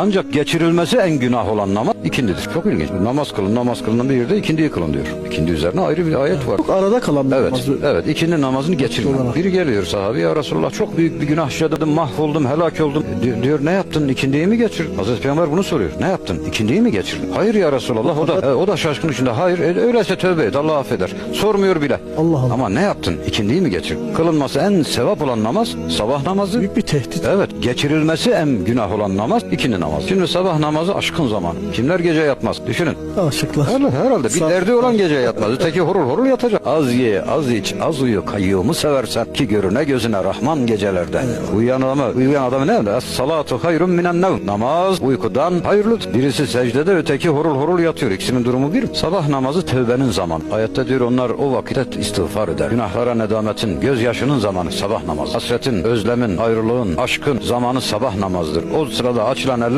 Ancak geçirilmesi en günah olan namaz ikindidir. Çok ilginç. Namaz kılın, namaz kılın bir yerde ikindiyi kılın diyor. İkindi üzerine ayrı bir ayet var. Çok arada kalan bir Evet, namazı. evet. ikindi namazını geçirme. Biri geliyor sahabe ya Resulullah çok büyük bir günah işledim, mahvoldum, helak oldum. Di- diyor ne yaptın? İkindiyi mi geçirdin? Hazreti Peygamber bunu soruyor. Ne yaptın? İkindiyi mi geçirdin? Hayır ya Resulullah. O da e, o da şaşkın içinde. Hayır, e, öyleyse tövbe et. Allah affeder. Sormuyor bile. Allah Allah. Ama ne yaptın? İkindiyi mi geçirdin? Kılınması en sevap olan namaz sabah namazı. Büyük bir tehdit. Evet, geçirilmesi en günah olan namaz ikindi namazı. Şimdi sabah namazı aşkın zamanı. Kimler gece yatmaz? Düşünün. Aşıklar. Herhalde, herhalde bir Sağ- derdi olan gece yatmaz. Öteki horul horul yatacak. Az ye, az iç, az uyu, kayyumu seversen ki görüne gözüne rahman gecelerde. Uyuyan adamı, uyuyan adamı ne? Es salatu hayrun minen nev. Namaz uykudan hayırlıdır. Birisi secdede, öteki horul horul yatıyor. İkisinin durumu bir. Sabah namazı tövbenin zamanı. Ayette diyor onlar o vakitte istiğfar eder. Günahlara nedametin, gözyaşının zamanı sabah namazı. Hasretin, özlemin, ayrılığın, aşkın zamanı sabah namazıdır. O sırada açılan eller